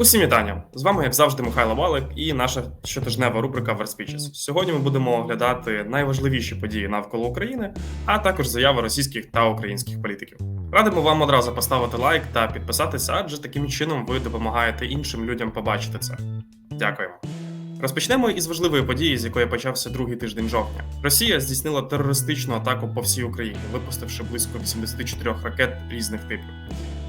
Усім вітання! З вами, як завжди, Михайло Валик і наша щотижнева рубрика Speeches. Сьогодні ми будемо оглядати найважливіші події навколо України, а також заяви російських та українських політиків. Радимо вам одразу поставити лайк та підписатися, адже таким чином ви допомагаєте іншим людям побачити це. Дякуємо. Розпочнемо із важливої події, з якої почався другий тиждень жовтня. Росія здійснила терористичну атаку по всій Україні, випустивши близько 84 ракет різних типів.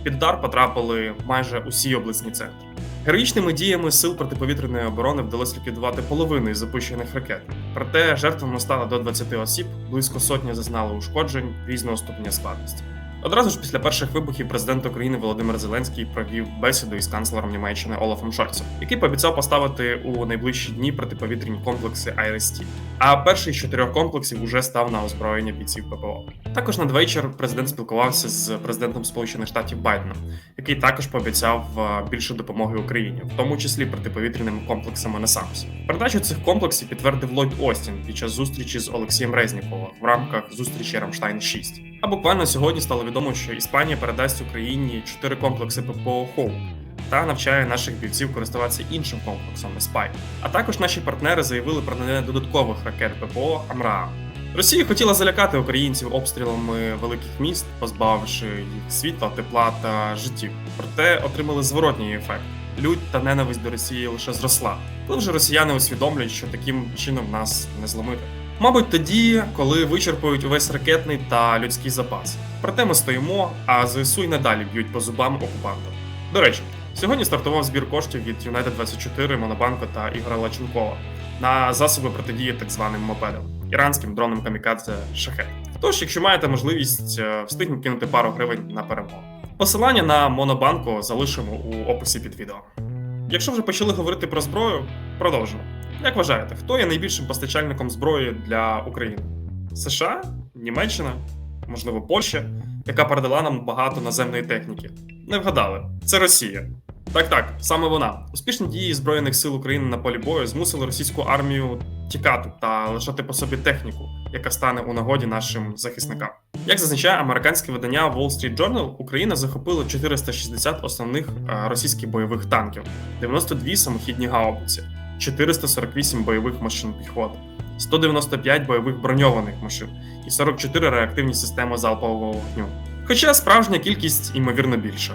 Під удар потрапили майже усі обласні центри. Героїчними діями сил протиповітряної оборони вдалося ліквідувати половину із запущених ракет. Проте жертвами стало до 20 осіб, близько сотні зазнали ушкоджень різного ступеня складності. Одразу ж після перших вибухів президент України Володимир Зеленський провів бесіду із канцлером Німеччини Олафом Шольцем, який пообіцяв поставити у найближчі дні протиповітряні комплекси IRIS-T. А перший з чотирьох комплексів уже став на озброєння бійців ППО. Також надвечір президент спілкувався з президентом Сполучених Штатів Байденом, який також пообіцяв е, більше допомоги Україні, в тому числі протиповітряними комплексами «Насамс». Передачу цих комплексів підтвердив Ллойд Остін під час зустрічі з Олексієм Резніковим в рамках зустрічі Рамштайн 6 А буквально сьогодні стало відомо, що Іспанія передасть Україні чотири комплекси ППО «Хоуп» та навчає наших бійців користуватися іншим комплексом «Еспай». А також наші партнери заявили про надання додаткових ракет ППО «Амраам». Росія хотіла залякати українців обстрілами великих міст, позбавивши їх світла, тепла та життів. Проте отримали зворотній ефект. Лють та ненависть до Росії лише зросла. Коли вже росіяни усвідомлюють, що таким чином нас не зломити. Мабуть, тоді, коли вичерпують увесь ракетний та людський запас. Проте ми стоїмо, а ЗСУ й надалі б'ють по зубам окупантам. До речі, сьогодні стартував збір коштів від United 24 Монобанку та Ігора Лаченкова на засоби протидії так званим мопедам іранським дроном камікадзе шахет. Тож, якщо маєте можливість, е, встигніть кинути пару гривень на перемогу. Посилання на Монобанку залишимо у описі під відео. Якщо вже почали говорити про зброю, продовжимо. Як вважаєте, хто є найбільшим постачальником зброї для України? США, Німеччина, можливо, Польща, яка передала нам багато наземної техніки? Не вгадали, це Росія. Так, так, саме вона. Успішні дії Збройних сил України на полі бою змусили російську армію тікати та лишати по собі техніку, яка стане у нагоді нашим захисникам. Як зазначає американське видання Wall Street Journal, Україна захопила 460 основних е, російських бойових танків, 92 самохідні гаубиці, 448 бойових машин піхоти, 195 бойових броньованих машин і 44 реактивні системи залпового вогню. Хоча справжня кількість ймовірно більша.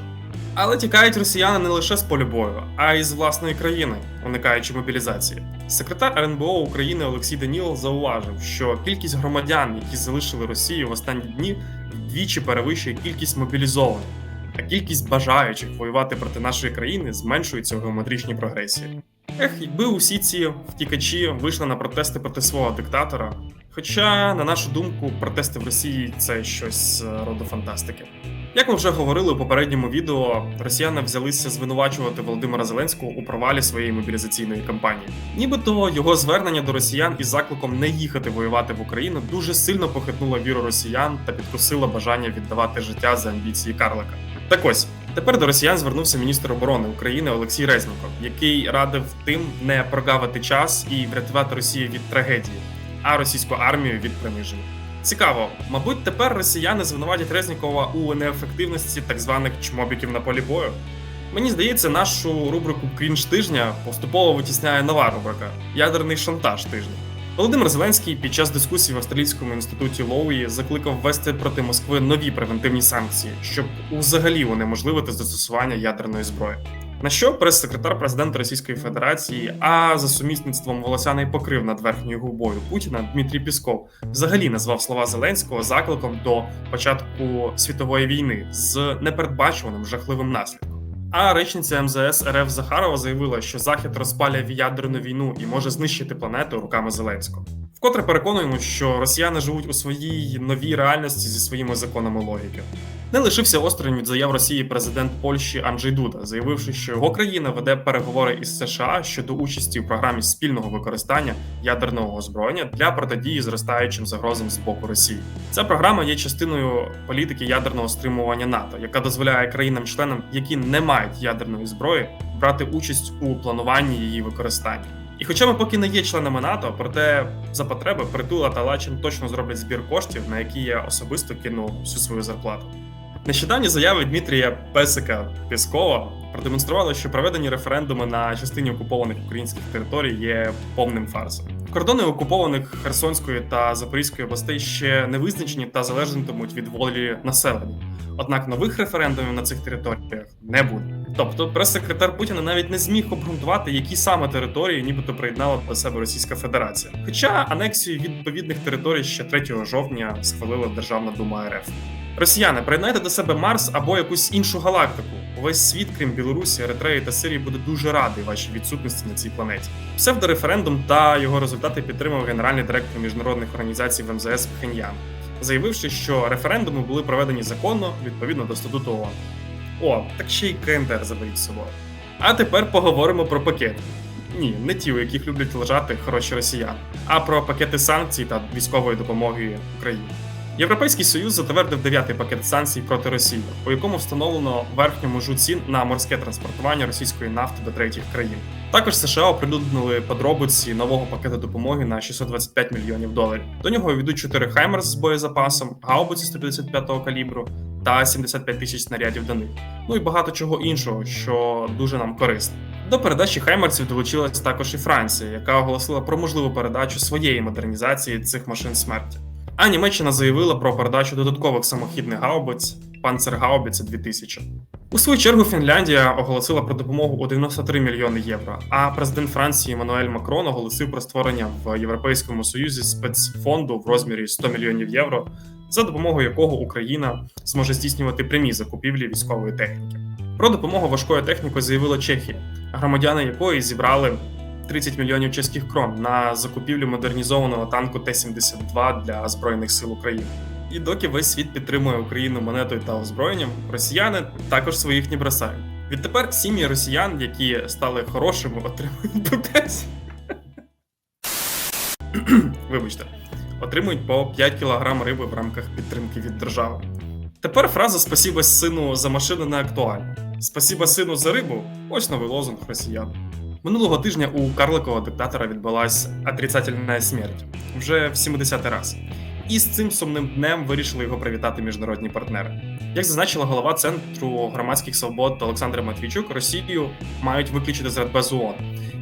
Але тікають росіяни не лише з полю бою, а й з власної країни, уникаючи мобілізації. Секретар РНБО України Олексій Данілов зауважив, що кількість громадян, які залишили Росію в останні дні, вдвічі перевищує кількість мобілізованих, а кількість бажаючих воювати проти нашої країни зменшується у геометричній прогресії. Ех, якби усі ці втікачі вийшли на протести проти свого диктатора. Хоча, на нашу думку, протести в Росії це щось роду фантастики. Як ми вже говорили у попередньому відео, росіяни взялися звинувачувати Володимира Зеленського у провалі своєї мобілізаційної кампанії. Нібито його звернення до росіян із закликом не їхати воювати в Україну дуже сильно похитнуло віру росіян та підкосило бажання віддавати життя за амбіції Карлика. Так ось тепер до росіян звернувся міністр оборони України Олексій Резніков, який радив тим не прогавити час і врятувати Росію від трагедії, а російську армію від приниження. Цікаво, мабуть, тепер росіяни звинуватять Резнікова у неефективності так званих чмобіків на полі бою. Мені здається, нашу рубрику Крінж тижня поступово витісняє нова рубрика Ядерний шантаж тижня. Володимир Зеленський під час дискусії в австралійському інституті Лоуї закликав ввести проти Москви нові превентивні санкції, щоб взагалі унеможливити застосування ядерної зброї. На що прес-секретар президента Російської Федерації, а за сумісництвом волосяний покрив над верхньою губою Путіна Дмитрій Пісков взагалі назвав слова Зеленського закликом до початку світової війни з непередбачуваним жахливим наслідком. А речниця МЗС РФ Захарова заявила, що Захід розпалює ядерну війну і може знищити планету руками Зеленського. Вкотре переконуємо, що росіяни живуть у своїй новій реальності зі своїми законами логіки. Не лишився осторонь від заяв Росії президент Польщі Анджей Дуда, заявивши, що його країна веде переговори із США щодо участі в програмі спільного використання ядерного озброєння для протидії зростаючим загрозам з боку Росії. Ця програма є частиною політики ядерного стримування НАТО, яка дозволяє країнам-членам, які не мають ядерної зброї, брати участь у плануванні її використання. І хоча ми поки не є членами НАТО, проте за потреби притула та Лачин точно зроблять збір коштів, на які я особисто кину всю свою зарплату. Нещодавні заяви Дмитрія Песика Піскова продемонстрували, що проведені референдуми на частині окупованих українських територій є повним фарсом. Кордони окупованих Херсонської та Запорізької областей ще не визначені та залежатимуть від волі населення. Однак нових референдумів на цих територіях не буде. Тобто, прес-секретар Путіна навіть не зміг обґрунтувати, які саме території нібито приєднала до себе Російська Федерація. Хоча анексію відповідних територій ще 3 жовтня схвалила Державна дума РФ. Росіяни, приєднайте до себе Марс або якусь іншу галактику. Увесь світ, крім Білорусі, Еритреї та Сирії, буде дуже радий вашій відсутності на цій планеті. Псевдореферендум та його результати підтримав генеральний директор міжнародних організацій в МЗС Пхеньян, заявивши, що референдуми були проведені законно відповідно до статуту ООН. О, так ще й КНДР заберіть з собою. А тепер поговоримо про пакети. Ні, не ті, у яких люблять лежати хороші росіяни, а про пакети санкцій та військової допомоги Україні. Європейський союз затвердив дев'ятий пакет санкцій проти Росії, у якому встановлено верхню межу цін на морське транспортування російської нафти до третіх країн. Також США оприлюднили подробиці нового пакету допомоги на 625 мільйонів доларів. До нього увійдуть 4 Хаймерс з боєзапасом, гаубиці 155-го калібру та 75 тисяч снарядів до них. Ну і багато чого іншого, що дуже нам корисно. До передачі Хаймерсів долучилась також і Франція, яка оголосила про можливу передачу своєї модернізації цих машин смерті. А Німеччина заявила про передачу додаткових самохідних гаубиць Панцергаубіце 2000. У свою чергу Фінляндія оголосила про допомогу у 93 мільйони євро. А президент Франції Еммануель Макрон оголосив про створення в Європейському Союзі спецфонду в розмірі 100 мільйонів євро, за допомогою якого Україна зможе здійснювати прямі закупівлі військової техніки. Про допомогу важкою технікою заявила Чехія, громадяни якої зібрали 30 мільйонів чеських крон на закупівлю модернізованого танку Т-72 для збройних сил України. І доки весь світ підтримує Україну монетою та озброєнням, росіяни також своїх не бросають. Відтепер сім'ї росіян, які стали хорошими, отримують 5. Вибачте, отримують по 5 кг риби в рамках підтримки від держави. Тепер фраза Спасіба сину за машини не актуальна. Спасіба сину за рибу ось новий лозунг росіян. Минулого тижня у карликового диктатора відбулася отрицательна смерть вже в 70-й раз. І з цим сумним днем вирішили його привітати міжнародні партнери. Як зазначила голова центру громадських свобод Олександра Матвійчук, Росію мають виключити з Радбезу ООН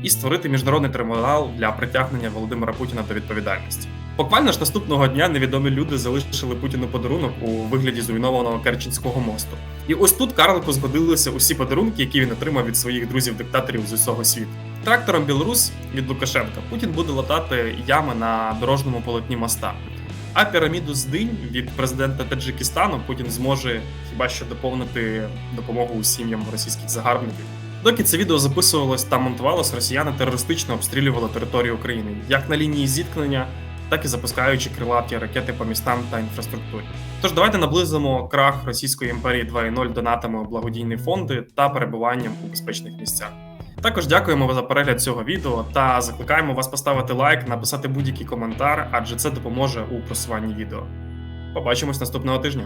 і створити міжнародний трибунал для притягнення Володимира Путіна до відповідальності. Буквально ж наступного дня невідомі люди залишили Путіну подарунок у вигляді зруйнованого Керченського мосту. І ось тут Карлику згодилися усі подарунки, які він отримав від своїх друзів-диктаторів з усього світу. Трактором Білорус від Лукашенка Путін буде латати ями на дорожньому полотні моста. А піраміду з динь від президента Таджикистану Путін зможе хіба що доповнити допомогу сім'ям російських загарбників. Доки це відео записувалось та монтувалось, росіяни терористично обстрілювали територію України як на лінії зіткнення, так і запускаючи крилаті ракети по містам та інфраструктурі. Тож давайте наблизимо крах Російської імперії 2.0 донатами у благодійні фонди та перебуванням у безпечних місцях. Також дякуємо за перегляд цього відео та закликаємо вас поставити лайк, написати будь-який коментар, адже це допоможе у просуванні відео. Побачимось наступного тижня.